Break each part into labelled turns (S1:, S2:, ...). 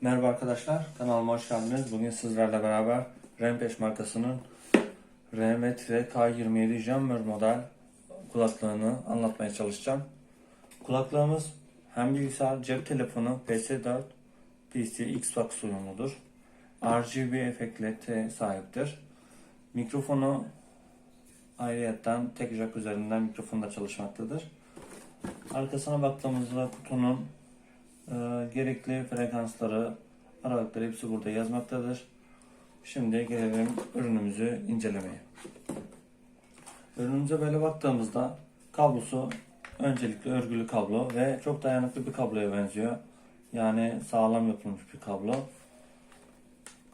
S1: Merhaba arkadaşlar, kanalıma hoş geldiniz. Bugün sizlerle beraber Rampage markasının RMT K27 Jammer model kulaklığını anlatmaya çalışacağım. Kulaklığımız hem bilgisayar, cep telefonu, PS4, PC, Xbox uyumludur. RGB efektleri sahiptir. Mikrofonu ayrıyetten tek jack üzerinden mikrofonda çalışmaktadır. Arkasına baktığımızda kutunun gerekli frekansları, aralıkları hepsi burada yazmaktadır. Şimdi gelelim ürünümüzü incelemeye. Ürünümüze böyle baktığımızda kablosu öncelikle örgülü kablo ve çok dayanıklı bir kabloya benziyor. Yani sağlam yapılmış bir kablo.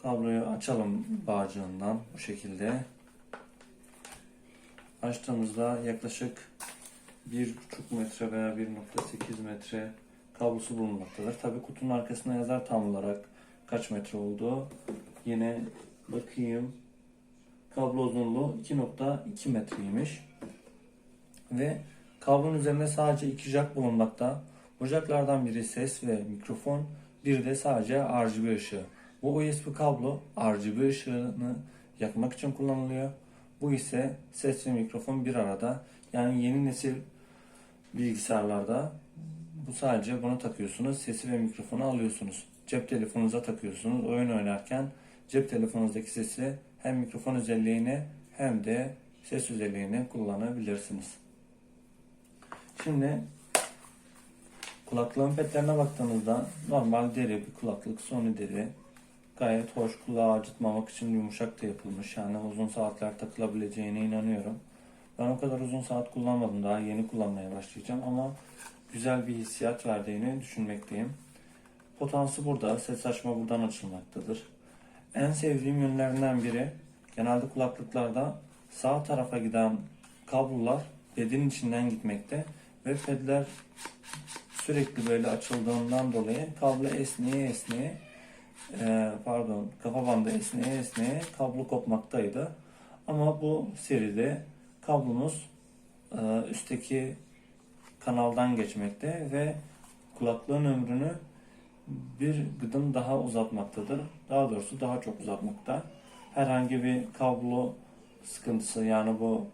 S1: Kabloyu açalım bağcığından bu şekilde. Açtığımızda yaklaşık 1,5 metre veya 1.8 metre kablosu bulunmaktadır. Tabi kutunun arkasına yazar tam olarak kaç metre olduğu. Yine bakayım. Kablo uzunluğu 2.2 metreymiş. Ve kablonun üzerinde sadece iki jack bulunmakta. Bu jacklardan biri ses ve mikrofon, biri de sadece RGB ışığı. Bu USB kablo RGB ışığını yakmak için kullanılıyor. Bu ise ses ve mikrofon bir arada. Yani yeni nesil bilgisayarlarda bu sadece bunu takıyorsunuz. Sesi ve mikrofonu alıyorsunuz. Cep telefonunuza takıyorsunuz. Oyun oynarken cep telefonunuzdaki sesi hem mikrofon özelliğini hem de ses özelliğini kullanabilirsiniz. Şimdi kulaklığın petlerine baktığımızda normal deri bir kulaklık Sony deri. Gayet hoş kulağı acıtmamak için yumuşak da yapılmış. Yani uzun saatler takılabileceğine inanıyorum. Ben o kadar uzun saat kullanmadım. Daha yeni kullanmaya başlayacağım ama güzel bir hissiyat verdiğini düşünmekteyim. Potansı burada, ses açma buradan açılmaktadır. En sevdiğim yönlerinden biri genelde kulaklıklarda sağ tarafa giden kablolar pedin içinden gitmekte ve pedler sürekli böyle açıldığından dolayı kablo esneye esneye e, pardon kafa bandı esneye esneye kablo kopmaktaydı. Ama bu seride kablomuz e, üstteki kanaldan geçmekte ve kulaklığın ömrünü bir gıdım daha uzatmaktadır. Daha doğrusu daha çok uzatmakta. Herhangi bir kablo sıkıntısı yani bu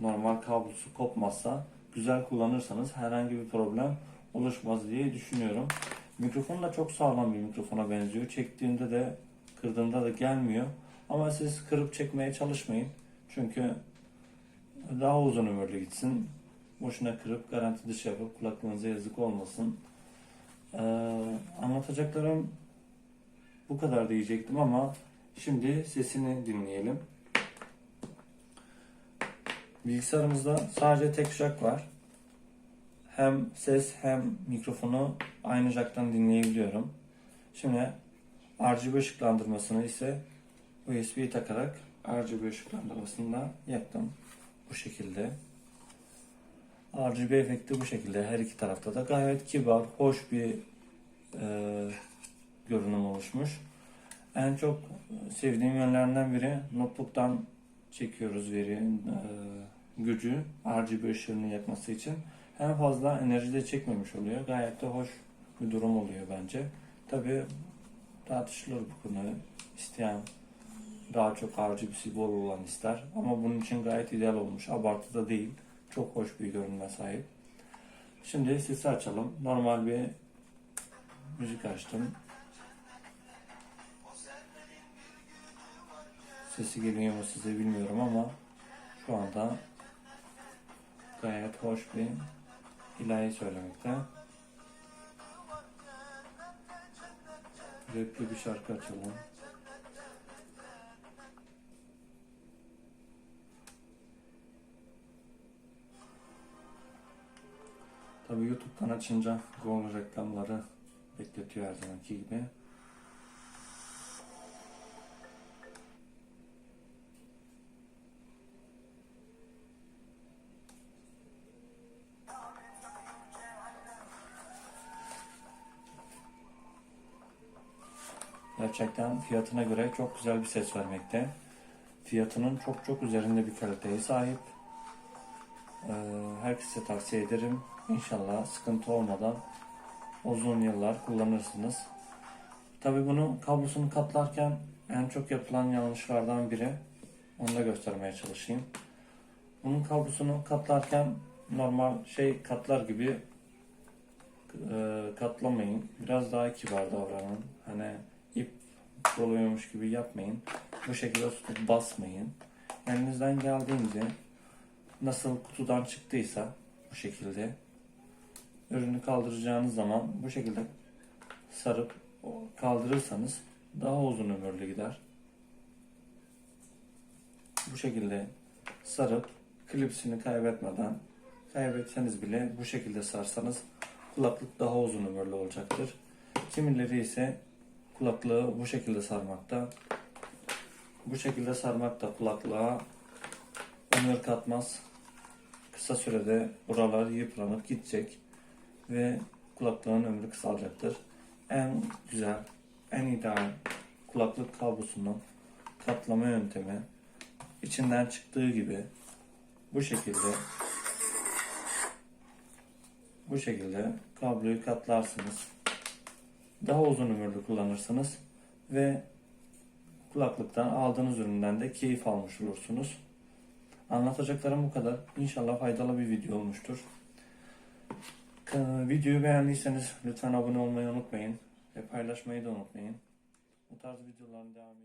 S1: normal kablosu kopmazsa güzel kullanırsanız herhangi bir problem oluşmaz diye düşünüyorum. Mikrofon da çok sağlam bir mikrofona benziyor. Çektiğimde de kırdığımda da gelmiyor. Ama siz kırıp çekmeye çalışmayın. Çünkü daha uzun ömürlü gitsin. Boşuna kırıp garanti dışı yapıp kulaklığınıza yazık olmasın. Ee, anlatacaklarım bu kadar diyecektim ama şimdi sesini dinleyelim. Bilgisayarımızda sadece tek jack var. Hem ses hem mikrofonu aynı jacktan dinleyebiliyorum. Şimdi RGB ışıklandırmasını ise USB takarak RGB ışıklandırmasını da yaktım. Bu şekilde. RGB efekti bu şekilde her iki tarafta da gayet kibar, hoş bir e, görünüm oluşmuş. En çok sevdiğim yönlerinden biri notebook'tan çekiyoruz veri e, gücü RGB ışığını yakması için. Hem fazla enerji de çekmemiş oluyor. Gayet de hoş bir durum oluyor bence. Tabi tartışılır bu konu. İsteyen daha çok RGB'si bol olan ister. Ama bunun için gayet ideal olmuş. Abartı da değil. Çok hoş bir görünüme sahip. Şimdi sesi açalım. Normal bir müzik açtım. Sesi geliyor mu size bilmiyorum ama şu anda gayet hoş bir ilahi söylemekte. Rapli bir şarkı açalım. Tabii YouTube'dan açınca Google reklamları bekletiyor her zamanki gibi. Gerçekten fiyatına göre çok güzel bir ses vermekte. Fiyatının çok çok üzerinde bir kaliteye sahip. Ee, herkese tavsiye ederim. İnşallah sıkıntı olmadan uzun yıllar kullanırsınız. Tabi bunu kablosunu katlarken en çok yapılan yanlışlardan biri. Onu da göstermeye çalışayım. Bunun kablosunu katlarken normal şey katlar gibi e, katlamayın. Biraz daha kibar davranın. Hani ip doluyormuş gibi yapmayın. Bu şekilde tutup basmayın. Elinizden geldiğince nasıl kutudan çıktıysa bu şekilde ürünü kaldıracağınız zaman bu şekilde sarıp kaldırırsanız daha uzun ömürlü gider. Bu şekilde sarıp klipsini kaybetmeden kaybetseniz bile bu şekilde sarsanız kulaklık daha uzun ömürlü olacaktır. Kimileri ise kulaklığı bu şekilde sarmakta. Bu şekilde sarmak da kulaklığa ömür katmaz. Kısa sürede buralar yıpranıp gidecek ve kulaklığın ömrü kısalacaktır. En güzel, en ideal kulaklık kablosunun katlama yöntemi içinden çıktığı gibi bu şekilde bu şekilde kabloyu katlarsınız. Daha uzun ömürlü kullanırsınız ve kulaklıktan aldığınız üründen de keyif almış olursunuz. Anlatacaklarım bu kadar. İnşallah faydalı bir video olmuştur. Videoyu beğendiyseniz lütfen abone olmayı unutmayın ve paylaşmayı da unutmayın. Bu tarz videoların devamı